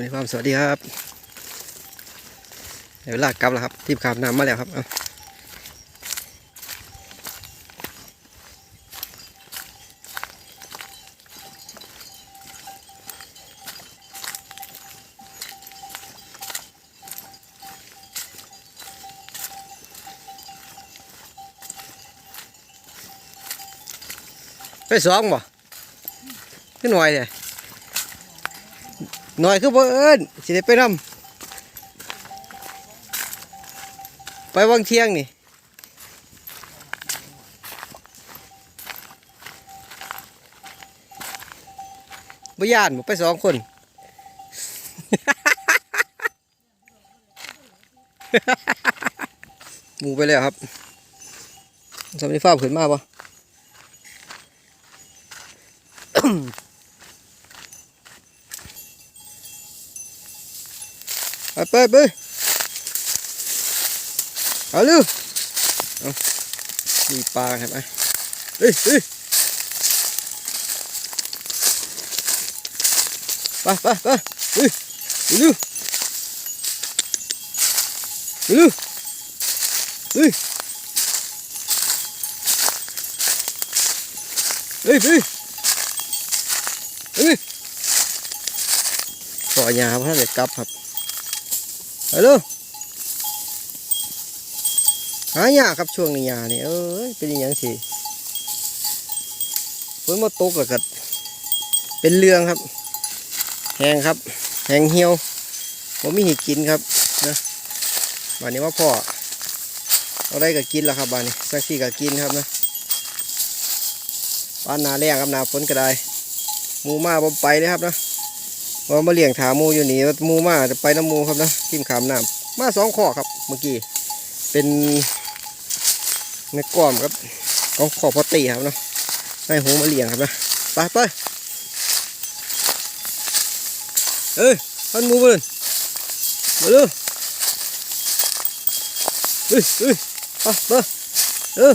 มีความสวัสดีครับเดี๋ยวลากลับแล้วครับทีมขาวน้ำมาแล้วครับไปสองบ่ขึ้นหน่อยเลย หน่อยคือบ่เอิ้นสิได้ไปนำไปวังเที่ยงนี่บ่ย่านบ่ไปสองคนหมูไปแล้วครับสำนีฟ้าขึ้นมาปะ ไปไปไปเอาลูกเอามีปลาเห็นไหมเฮ้ยเฮ้ยไปไปไปเฮ้ยเร็วเร็วเฮ้ยเฮ้ยเฮ้ยเฮ้ยต่อยาเพราะเด็กกลับครับ ฮัลโหลหายากครับช่วงนี้ยานี่เอ้ยเป็นอหยังสิฝนมาตกแล้วก็เป็นเรื่องครับ แหงครับ แหงเหี่ยวผมไมีหิกินครับนะบานนี้ว่าพ่อเอาได้ก็กินแล้วครับบ้านนี้สักสี่ก็กินครับนะบ้านนาแรงครับนาฝนก็ได้หมูมาผมไปเลยครับนะ ว่ามาเลี้ยงถามูอยู่นี่มูมาจะไปน้ำมูครับนะทิมขามน้ำมาสองข้อครับเมื่อกี้เป็นในกล้อมครับกองขอพอตีครับเนาะให้หูมาเลี้ยงครับนะไปไปเอ้ยพันมูมาเลยมาเลยเฮ้ยเฮ้ยไปไปเออ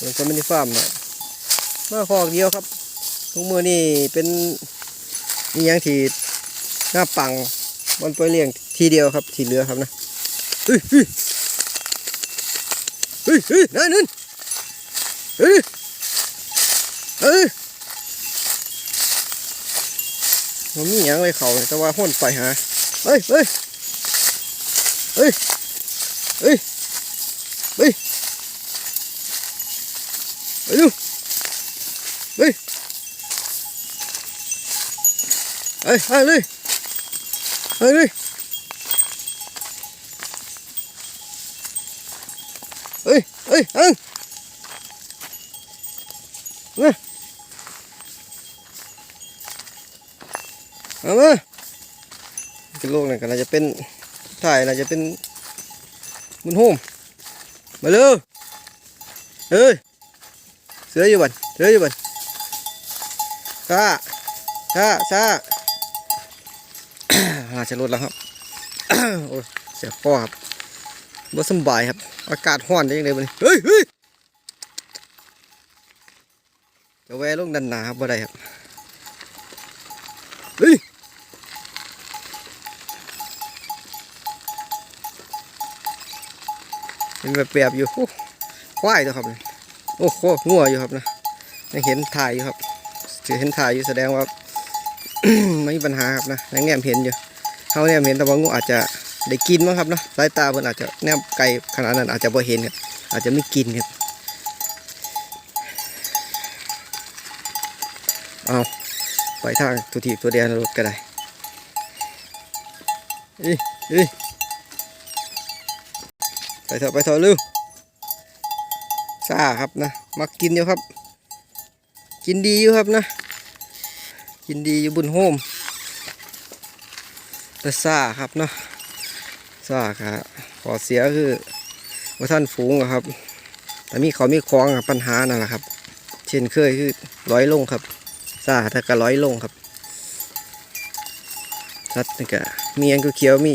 มันก็ไม่ได้ฟาร์มนะมาคอกเดียวครับ ทุกมือนี่เป็นนี่ยังที่หน้าปังมันไปเลี้ยงทีเดียวครับทีเหลือครับนะเฮ้ยเฮ้ยเฮ้ยเฮ้ยนั่นนั่นเฮ้ยเฮ้ยมันมีหยังเลยเขาแต่ว่าห้นไปหาเฮ้ยเฮ้ยเฮ้ยเฮ้ยเฮ้ยไปดู เฮ้ย เฮ้ยไปเลยไปเลยเฮ้ยเฮ้ยอังมาเอามาเป็นโลกนี่ก็น่าจะเป็นถ่ายน่าจะเป็นมุนโฮมมาเลยเฮ้ยเสืออยู่บันเสืออยู่บันซาซาซาาจะลดแล้วครับ โอ้ยเสียป้อครับบ่สบายครับ อากาศร้อนได้ยังไงบัดนี้เฮ้ยเฮ้ยจะแวะลงดันหนาครับบ่ได้ครับ เฮ้ยเป็นแบบแบบอยู่ควายตัวครับเนี่ยโอ้โหงัวอยู่ครับนะยังเห็นถ่ายอยู่ครับถือเห็นถ่ายอยู่แสดงว่าไม่มีปัญหาครับนะยังแนมเห็นอยู่ เขาแนมเห็นแต่ว่างูอาจจะได้กินมั้งครับนะสายตาเพิ่นอาจจะแนมไกลขนาดนั้นอาจจะบ่เห็นครับอาจจะไม่กินครับเอาไปทางทุทีตัวเดียวรถก็ได้อ้ยเอ้ยไปเถอะไปเถอะเร็วซ่าครับนะมักกินอยู่ครับ กินดีอยู่ครับนะ กินดีอยู่บนโฮม แต่ซ่าครับเนาะซ่าครับขอเสียคือว่าท่านฝูงครับ แต่มีเขามีคล้องปัญหานั่นแหละครับ เช่นเคยคือร้อยลงครับซ่าถ้าก็ร้อยลงครับสัตว์นี่ก็มีอันเขียวมี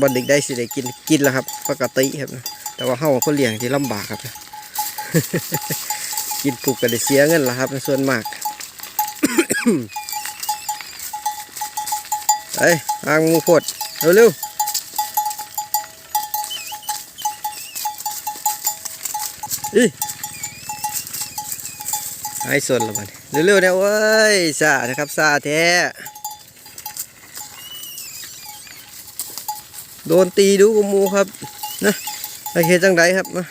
บอลเด็กได้สิได้กินกินแล้วครับปกติครับนะแต่ว่าเฮาคนเลี้ยงที่ลำบากครับ กินปลูกก็ได้เสียเงินละครับ ส่วนมาก ไปหางมูโพดเร็วๆอีไอ้ส่วนละมันเร็วๆเนี่ยเว้ยซานะครับซาแท้โดนตีดูกมูครับนะไอเฮ็ดจังไดครับมา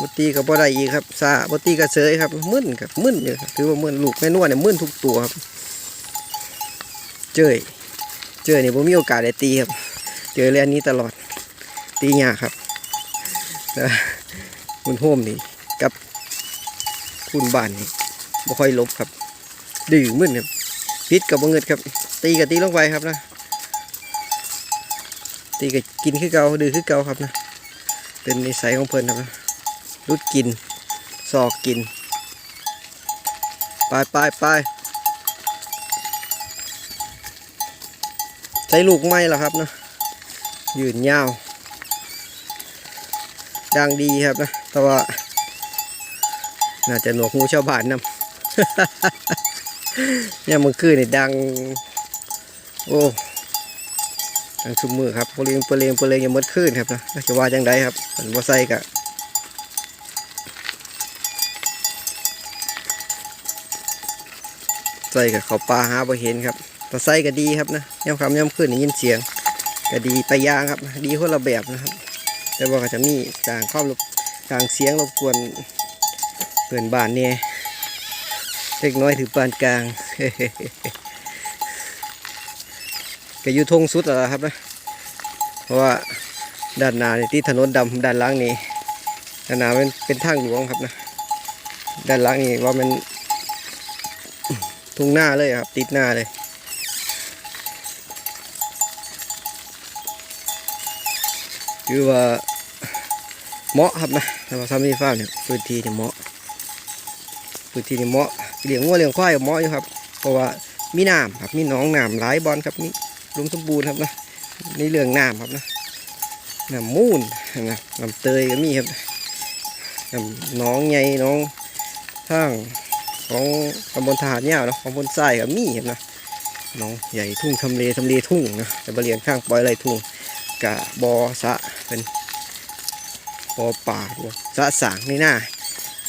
บตีกับบ่ได้อีกครับซาบตีกับเสยครับมึนครับมึนอยู่คือว่ามึนลูกแม่นวลเนี่ยมึนทุกตัวครับ เจยเจยนี่ผมมีโอกาสได้ตีครับ เจอเรื่องนี้ตลอดตียากครับแต่คุณโฮมนี่กับคุณบ้านนี่บ่ค่อยลบครับ ดื้อมึนครับพิษกับบ่เงิดครับ ตีกับตีลงไปครับนะตีกับกินคือเก่าดื้อคือเก่าครับนะเป็นนิสัยของเพิ่นครับนะรุดกินซอกกิน ไปไปไป ใช้ลูกไม้แล้วครับนะยืนยาว ดังดีครับนะแต่ว่า น่าจะหนวกหูชาวบ้านนำเนี่ยมันคือนี่ดัง โอ้ทางชุมมือครับเปลียงเปลียงเปลียงย่าหมดขึ้นครับนะจะว่าจังไดครับมันบ่ใส่กะใส่กับเขาปลาหาบ่เห็นครับ แต่ใส่ก็ดีครับนะย่ำคำย่ำขึ้นยินเสียงก็ดีไปยางครับ ดีคนละแบบนะครับ แต่ว่าก็จะมีกลางความรบกลางเสียงรบกวนเพื่อนบานเนี่ยเล็กน้อยถือปานกลางก็อยู่ทงสุดแล้วครับนะเพราะว่าด้านหน้าที่ถนนดำด้านล่างนี่ด้านหน้ามันเป็นทางหลวงครับนะด้านล่างนี่ว่ามันทุ่งหน้าเลยครับ ติดหน้าเลย คือว่าเหมาะครับนะแต่ว่าซามีฟาร์มเนี่ยพื้นที่เนี่ยเหมาะพื้นที่เนี่ยเหมาะเลี้ยงวัวเลี้ยงควายเหมาะอยู่ครับ เพราะว่ามีน้ำครับมีหนองน้ำหลายบอลครับมีรวมสมบูรณ์ครับนะนี่เรื่องน้ำครับนะน้ำมูนนะน้ำเตยก็มีครับน้ำหน้องใหญ่น้องทางของตำบลทหารยาวเนาะตำบลทรายก็มีครับนะหน้องใหญ่ทุ่งทำเลทำเลทุ่งนะแต่บริเวณข้างปล่อยไรทุ่ง กะบอสะเป็นบอป่าบ่สะสางในหน้า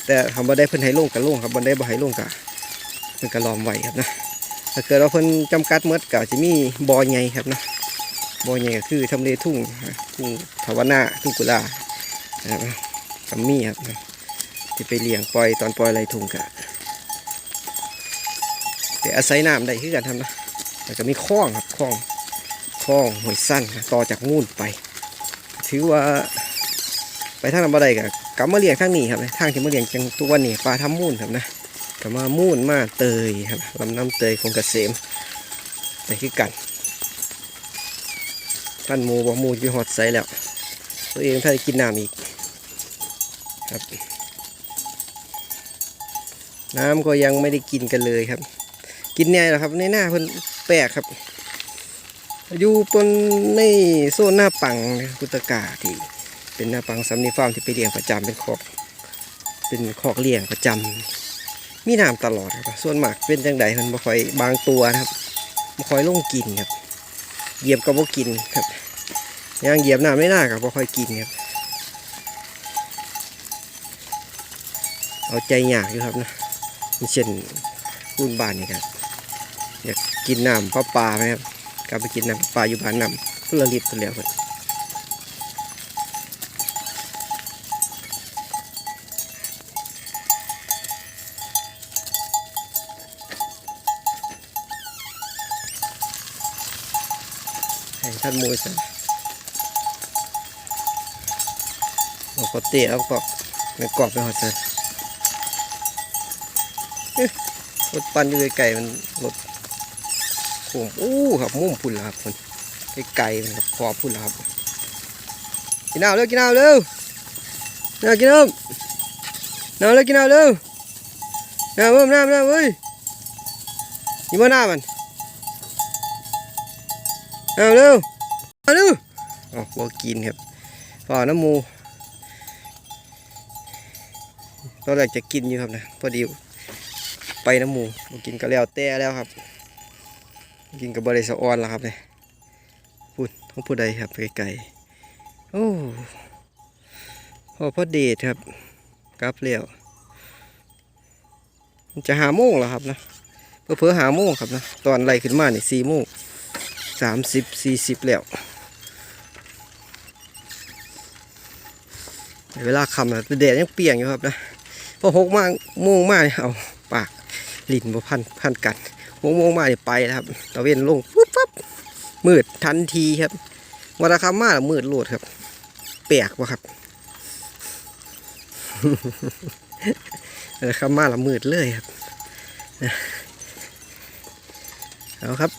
แต่คำว่ได้เพิ่นให้ลงกับลงครับบ่ได้บ่ให้ลงกะเพิ่นก็ล้อมไว้ครับนะถ้าเกิดเราเพิ่นจำกัดเมดก็จะมีบอใหญ่ครับนะบอใหญ่ก็คือทำเลทุ่งทุ่งทวนาทุ่งกุลานะครับกัมมี่ครับนะที่ไปเลี้ยงปล่อยตอนปล่อยไรทุ่งกะแต่อาศัยน้ำได้คือกันทำนะแล้วก็มีคลองครับคลอง คลองห้วยสั้นต่อจากงูนไป ถือว่า ไปทางน้ำบ่ได้กะกลับมาเลี้ยงทางนี้ครับทางที่มาเลี้ยงจังตัวนี่ปลาทำมูนครับนะก็มามุ่นมาเตยครับลำน้ำเตยคงกเกษมแต่คือกันท่านหมูบอกหมูอยู่หอดใสแล้ว ตัวเองถ้ากินน้ำอีกครับ น้ำก็ยังไม่ได้กินกันเลยครับ กินแน่หรอครับในหน้าเพิ่นแปลกครับ อยู่บนในโซนหน้าปังกุตกาที่เป็นหน้าปังสำนีฟาร์มที่ไปเลี้ยงประจำเป็นคอกเป็นคอกเลี้ยงประจำมีน้ำตลอดครับส่วนมากเป็นจังใดมันบ่ค่อยบางตัวนะครับบ่ค่อยลงกินครับเหยียบก็บ่กินครับย่างเหยียบน้ำไม่น่ากับบ่ค่อยกินครับเอาใจยากอยู่ครับนะมีเช่นรุ่นบ้านนี่ครับอยากกินน้ำปลาปลาไหมครับ กลับไปกินน้ำปลาอยู่บ้านน้ำเพื่อลิตรตัวเดียวครับให้ท่านมวยส่เราก็เตะเอากรอบในกรอบไปหอดส่เอ๊ะรถปั่นอยู่ไกลๆมันรถ โค้งอู้ครับมุ่มพุ่นแล้วครับคนไกลๆครับขอบพุ่นแล้วครับกินน้ำเร็วกินน้ำเร็วน้ำกินน้ำน้ำเร็วกินน้ำเร็วน้ำเพิ่มน้ำน้ำเว้ยนี่ว่าน้ำมันน้ำเร็วน้ำเร็วอ๋อบ่กินครับฝ่าน้ำมูตอนแรกจะกินอยู่ครับนะพอดีไปน้ำมูบ่กินก็แล้วแต่แล้วครับ กินกับบริสะออนแล้วครับเนี่ยพูดของผู้ใดครับไกลๆโอ้พ่อพ่อเดชครับกลับเลี้ยวมันจะหาโมงแล้วครับนะเพื่อเพื่อหาโมงครับนะตอนไล่ขึ้นมาเนี่ยสี่โมงสามสิบสี่สิบแล้วเวลาคำนะแดดยังเปียงอยู่ครับนะพอหกโมงโมงมาเนี่ยเอาปากลิ้นบ่พันพันกัน มงโมงมาเนี่ยไปแล้วครับตะเวนลงปุ๊บปั๊บมืดทันทีครับวันละคำมาล้วมืดโลดครับ แปลกวะครับวันละคำมาล้วมืดเลยครับเอาครับ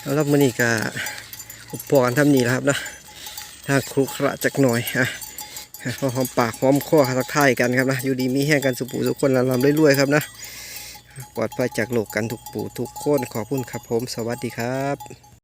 เอารับมือนี้ก็อุปกรณ์ทำนี่แล้วครับนะทาครุขระจักหน่อยอะพอหอมปากหอมคอทักทายกันครับนะอยู่ดีมีแห้งกันสุปูทุคนลำลำเรวยๆครับนะ ปลอดภัยจากโลกกันทุกปู่ทุกคนขอบคุณครับผม สวัสดีครับ